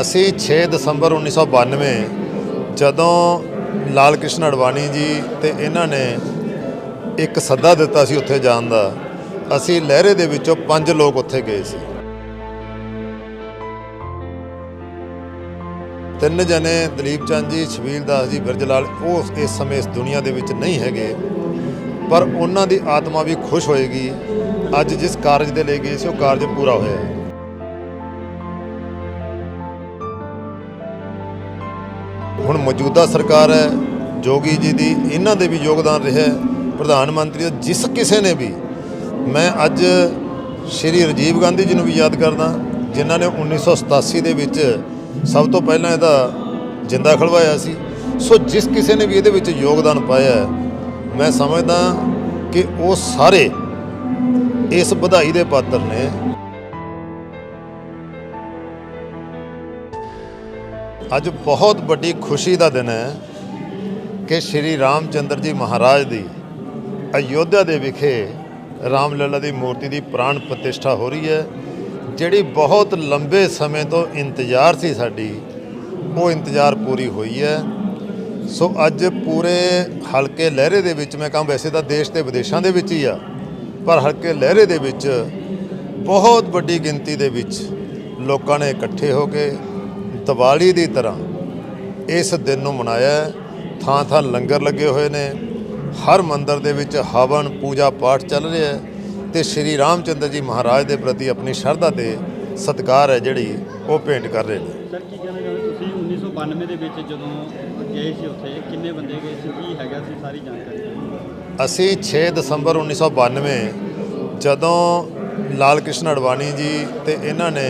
ਅਸੀਂ 6 ਦਸੰਬਰ 1992 ਜਦੋਂ ਲਾਲ ਕ੍ਰਿਸ਼ਨ ਅਡਵਾਨੀ ਜੀ ਤੇ ਇਹਨਾਂ ਨੇ ਇੱਕ ਸੱਦਾ ਦਿੱਤਾ ਸੀ ਉੱਥੇ ਜਾਣ ਦਾ, ਅਸੀਂ ਲਹਿਰੇ ਦੇ ਵਿੱਚੋਂ ਪੰਜ ਲੋਕ ਉੱਥੇ ਗਏ ਸੀ। ਤਿੰਨ ਜਣੇ, ਦਲੀਪ ਚੰਦ ਜੀ ਛਬੀਲ ਦਾਸ ਜੀ, ਬਿਰਜਲਾਲ, ਉਹ ਇਸ ਸਮੇਂ ਇਸ ਦੁਨੀਆ ਦੇ ਵਿੱਚ ਨਹੀਂ ਹੈਗੇ, ਪਰ ਉਹਨਾਂ ਦੀ ਆਤਮਾ ਵੀ ਖੁਸ਼ ਹੋਏਗੀ। ਅੱਜ ਜਿਸ ਕਾਰਜ ਦੇ ਲਈ ਗਏ ਸੀ, ਉਹ ਕਾਰਜ ਪੂਰਾ ਹੋਇਆ ਹੈ। ਹੁਣ ਮੌਜੂਦਾ ਸਰਕਾਰ ਹੈ, ਜੋਗੀ ਜੀ ਦੀ, ਇਹਨਾਂ ਦੇ ਵੀ ਯੋਗਦਾਨ ਰਿਹਾ ਪ੍ਰਧਾਨ ਮੰਤਰੀ ਦਾ, ਜਿਸ ਕਿਸੇ ਨੇ ਵੀ। ਮੈਂ ਅੱਜ ਸ਼੍ਰੀ ਰਾਜੀਵ ਗਾਂਧੀ ਜੀ ਨੂੰ ਵੀ ਯਾਦ ਕਰਦਾ, ਜਿਨ੍ਹਾਂ ਨੇ 1987 ਦੇ ਵਿੱਚ ਸਭ ਤੋਂ ਪਹਿਲਾਂ ਇਹਦਾ ਜਿੰਦਾ ਖਲਵਾਇਆ ਸੀ। ਸੋ ਜਿਸ ਕਿਸੇ ਨੇ ਵੀ ਇਹਦੇ ਵਿੱਚ ਯੋਗਦਾਨ ਪਾਇਆ ਮੈਂ ਸਮਝਦਾ ਕਿ ਉਹ ਸਾਰੇ ਇਸ ਵਧਾਈ ਦੇ ਪਾਤਰ ਨੇ ਅੱਜ ਬਹੁਤ ਵੱਡੀ ਖੁਸ਼ੀ ਦਾ ਦਿਨ ਹੈ ਕਿ ਸ਼੍ਰੀ ਰਾਮਚੰਦਰ ਜੀ ਮਹਾਰਾਜ ਦੀ ਅਯੋਧਿਆ ਦੇ ਵਿਖੇ ਰਾਮਲਲਾ ਦੀ ਮੂਰਤੀ ਦੀ ਪ੍ਰਾਣ ਪ੍ਰਤਿਸ਼ਠਾ ਹੋ ਰਹੀ ਹੈ। ਜਿਹੜੀ ਬਹੁਤ ਲੰਬੇ ਸਮੇਂ ਤੋਂ ਇੰਤਜ਼ਾਰ ਸੀ ਸਾਡੀ, ਉਹ ਇੰਤਜ਼ਾਰ ਪੂਰੀ ਹੋਈ ਹੈ। ਸੋ ਅੱਜ ਪੂਰੇ ਹਲਕੇ ਲਹਿਰੇ ਦੇ ਵਿੱਚ ਮੈਂ ਕਹਾਂ ਵੈਸੇ ਤਾਂ ਦੇਸ਼ ਤੇ ਵਿਦੇਸ਼ਾਂ ਦੇ ਵਿੱਚ ਹੀ ਆ, ਪਰ ਹਲਕੇ ਲਹਿਰੇ ਦੇ ਵਿੱਚ ਬਹੁਤ ਵੱਡੀ ਗਿਣਤੀ ਦੇ ਵਿੱਚ ਲੋਕਾਂ ਨੇ ਇਕੱਠੇ ਹੋ ਕੇ ਦੀਵਾਲੀ ਦੀ ਤਰ੍ਹਾਂ ਇਸ ਦਿਨ ਨੂੰ ਮਨਾਇਆ ਥਾਂ ਥਾਂ ਲੰਗਰ ਲੱਗੇ ਹੋਏ ਨੇ। ਹਰ ਮੰਦਿਰ ਦੇ ਵਿੱਚ ਹਵਨ ਪੂਜਾ ਪਾਠ ਚੱਲ ਰਿਹਾ ਹੈ ਤੇ ਸ਼੍ਰੀ ਰਾਮਚੰਦਰ ਜੀ ਮਹਾਰਾਜ ਦੇ ਪ੍ਰਤੀ ਆਪਣੀ ਸ਼ਰਧਾ ਤੇ ਸਤਿਕਾਰ ਹੈ ਜਿਹੜੀ ਉਹ ਭੇਂਟ ਕਰ ਰਹੇ ਨੇ। ਸਰ ਕੀ ਕਹਿਣਾ ਚਾਹੁੰਦੇ ਤੁਸੀਂ 1992 ਦੇ ਵਿੱਚ ਜਦੋਂ ਗਏ ਸੀ ਉੱਥੇ ਕਿੰਨੇ ਬੰਦੇ ਗਏ ਸੀ? ਕੀ ਹੈਗਾ ਸੀ ਸਾਰੀ ਜਾਣਕਾਰੀ। ਅਸੀਂ 6 ਦਸੰਬਰ 1992 ਜਦੋਂ ਲਾਲ ਕ੍ਰਿਸ਼ਨ ਅਡਵਾਨੀ ਜੀ ਤੇ ਇਹਨਾਂ ਨੇ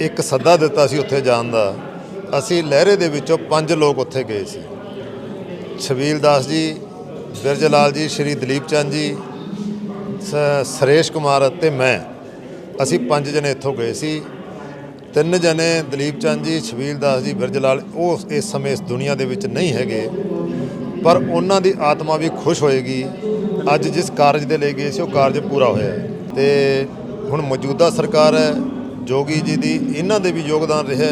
ਇੱਕ ਸੱਦਾ ਦਿੱਤਾ ਸੀ ਉੱਥੇ ਜਾਣ ਦਾ। ਅਸੀਂ ਲਹਿਰੇ ਦੇ ਵਿੱਚੋਂ ਪੰਜ ਲੋਕ ਉੱਥੇ ਗਏ ਸੀ। ਛਬੀਲ ਦਾਸ ਜੀ ਬਿਰਜ ਲਾਲ ਜੀ, ਸ਼੍ਰੀ ਦਲੀਪ ਚੰਦ ਜੀ, ਸ- ਸੁਰੇਸ਼ ਕੁਮਾਰ ਅਤੇ ਮੈਂ, ਅਸੀਂ ਪੰਜ ਜਣੇ ਇੱਥੋਂ ਗਏ ਸੀ। ਤਿੰਨ ਜਣੇ ਦਲੀਪ ਚੰਦ ਜੀ, ਛਬੀਲ ਦਾਸ ਜੀ ਬਿਰਜ ਲਾਲ ਉਹ ਇਸ ਸਮੇਂ ਇਸ ਦੁਨੀਆ ਦੇ ਵਿੱਚ ਨਹੀਂ ਹੈਗੇ। ਪਰ ਉਹਨਾਂ ਦੀ ਆਤਮਾ ਵੀ ਖੁਸ਼ ਹੋਏਗੀ। ਅੱਜ ਜਿਸ ਕਾਰਜ ਦੇ ਲਈ ਗਏ ਸੀ, ਉਹ ਕਾਰਜ ਪੂਰਾ ਹੋਇਆ। ਹੈ। ਤੇ ਹੁਣ ਮੌਜੂਦਾ ਸਰਕਾਰ ਹੈ ਜੋਗੀ ਜੀ ਦੀ ਇਹਨਾਂ ਦੇ ਵੀ ਯੋਗਦਾਨ ਰਿਹਾ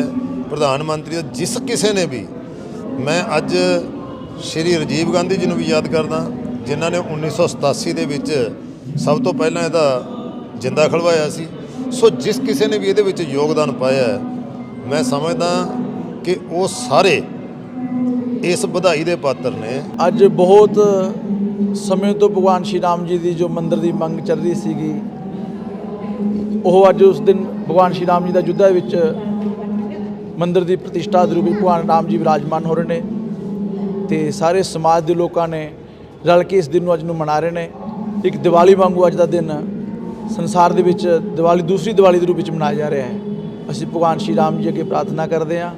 ਪ੍ਰਧਾਨ ਮੰਤਰੀ ਦਾ ਜਿਸ ਕਿਸੇ ਨੇ ਵੀ। ਮੈਂ ਅੱਜ ਸ਼੍ਰੀ ਰਾਜੀਵ ਗਾਂਧੀ ਜੀ ਨੂੰ ਵੀ ਯਾਦ ਕਰਦਾ, ਜਿਨ੍ਹਾਂ ਨੇ 1987 ਦੇ ਵਿੱਚ ਸਭ ਤੋਂ ਪਹਿਲਾਂ ਇਹਦਾ ਜਿੰਦਾ ਖਲਵਾਇਆ ਸੀ। ਸੋ ਜਿਸ ਕਿਸੇ ਨੇ ਵੀ ਇਹਦੇ ਵਿੱਚ ਯੋਗਦਾਨ ਪਾਇਆ ਮੈਂ ਸਮਝਦਾ ਕਿ ਉਹ ਸਾਰੇ ਇਸ ਵਧਾਈ ਦੇ ਪਾਤਰ ਨੇ। ਅੱਜ ਬਹੁਤ ਸਮੇਂ ਤੋਂ ਭਗਵਾਨ ਸ਼੍ਰੀ ਰਾਮ ਜੀ ਦੀ ਜੋ ਮੰਦਿਰ ਦੀ ਮੰਗ ਚੱਲ ਰਹੀ ਸੀਗੀ ਉਹ ਅੱਜ ਉਸ ਦਿਨ ਭਗਵਾਨ ਸ਼੍ਰੀ ਰਾਮ ਜੀ ਦਾ ਯੁੱਧਾ ਵਿੱਚ ਮੰਦਿਰ ਦੀ ਪ੍ਰਤਿਸ਼ਠਾ ਦੇ ਰੂਪ ਵਿੱਚ ਭਗਵਾਨ ਰਾਮ ਜੀ ਵਿਰਾਜਮਾਨ ਹੋ ਰਹੇ ਨੇ ਤੇ ਸਾਰੇ ਸਮਾਜ ਦੇ ਲੋਕਾਂ ਨੇ ਰਲ ਕੇ ਇਸ ਦਿਨ ਨੂੰ ਅੱਜ ਨੂੰ ਮਨਾ ਰਹੇ ਨੇ। ਇੱਕ ਦੀਵਾਲੀ ਵਾਂਗੂ ਅੱਜ ਦਾ ਦਿਨ ਸੰਸਾਰ ਦੇ ਵਿੱਚ ਦੀਵਾਲੀ ਦੂਸਰੀ ਦੀਵਾਲੀ ਦੇ ਰੂਪ ਵਿੱਚ ਮਨਾਇਆ ਜਾ ਰਿਹਾ ਹੈ। ਅਸੀਂ ਭਗਵਾਨ ਸ਼੍ਰੀ ਰਾਮ ਜੀ ਅੱਗੇ ਪ੍ਰਾਰਥਨਾ ਕਰਦੇ ਹਾਂ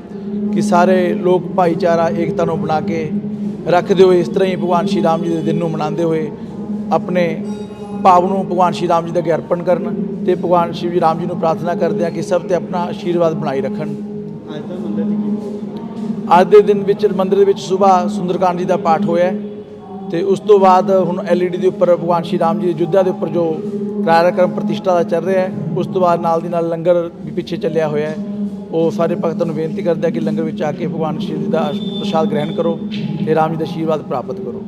ਕਿ ਸਾਰੇ ਲੋਕ ਭਾਈਚਾਰਾ, ਏਕਤਾ ਨੂੰ ਬਣਾ ਕੇ ਰੱਖਦੇ ਹੋਏ ਇਸ ਤਰ੍ਹਾਂ ਹੀ ਭਗਵਾਨ ਸ਼੍ਰੀ ਰਾਮ ਜੀ ਦੇ ਦਿਨ ਨੂੰ ਮਨਾਉਂਦੇ ਹੋਏ ਆਪਣੇ ਭਾਵ ਨੂੰ ਭਗਵਾਨ ਸ਼੍ਰੀ ਰਾਮ ਜੀ ਦੇ ਅੱਗੇ ਅਰਪਣ ਕਰਨ। ਤੇ ਭਗਵਾਨ ਸ਼੍ਰੀ ਰਾਮ ਜੀ ਨੂੰ ਪ੍ਰਾਰਥਨਾ ਕਰਦੇ ਹਾਂ ਕਿ ਸਭ ਤੇ ਆਪਣਾ ਆਸ਼ੀਰਵਾਦ ਬਣਾਈ ਰੱਖਣ। ਅੱਜ ਦਾ ਮੰਦਰ ਦੀ ਅੱਜ ਦੇ ਦਿਨ ਵਿੱਚ ਮੰਦਿਰ ਦੇ ਵਿੱਚ ਸਵੇਰ ਸੁੰਦਰਕਾਂਡ ਜੀ ਦਾ ਪਾਠ ਹੋਇਆ ਹੈ ਤੇ ਉਸ ਤੋਂ ਬਾਅਦ ਹੁਣ ਐਲਈਡੀ ਦੇ ਉੱਪਰ ਭਗਵਾਨ ਸ਼੍ਰੀ ਰਾਮ ਜੀ ਦੇ ਯੁੱਧਾ ਦੇ ਉੱਪਰ ਜੋ ਕਾਰਿਆਕਰਮ ਪ੍ਰਤਿਸ਼ਠਾ ਦਾ ਚੱਲ ਰਿਹਾ ਹੈ, ਉਸ ਤੋਂ ਬਾਅਦ ਨਾਲ ਦੀ ਨਾਲ ਲੰਗਰ ਵੀ ਪਿੱਛੇ ਚੱਲਿਆ ਹੋਇਆ ਹੈ। ਉਹ ਸਾਰੇ ਭਗਤਾਂ ਨੂੰ ਬੇਨਤੀ ਕਰਦੇ ਆ ਕਿ ਲੰਗਰ ਵਿੱਚ ਆ ਕੇ ਭਗਵਾਨ ਸ਼੍ਰੀ ਜੀ ਦਾ ਪ੍ਰਸ਼ਾਦ ਗ੍ਰਹਿਣ ਕਰੋ ਤੇ ਰਾਮ ਜੀ ਦਾ ਆਸ਼ੀਰਵਾਦ ਪ੍ਰਾਪਤ ਕਰੋ।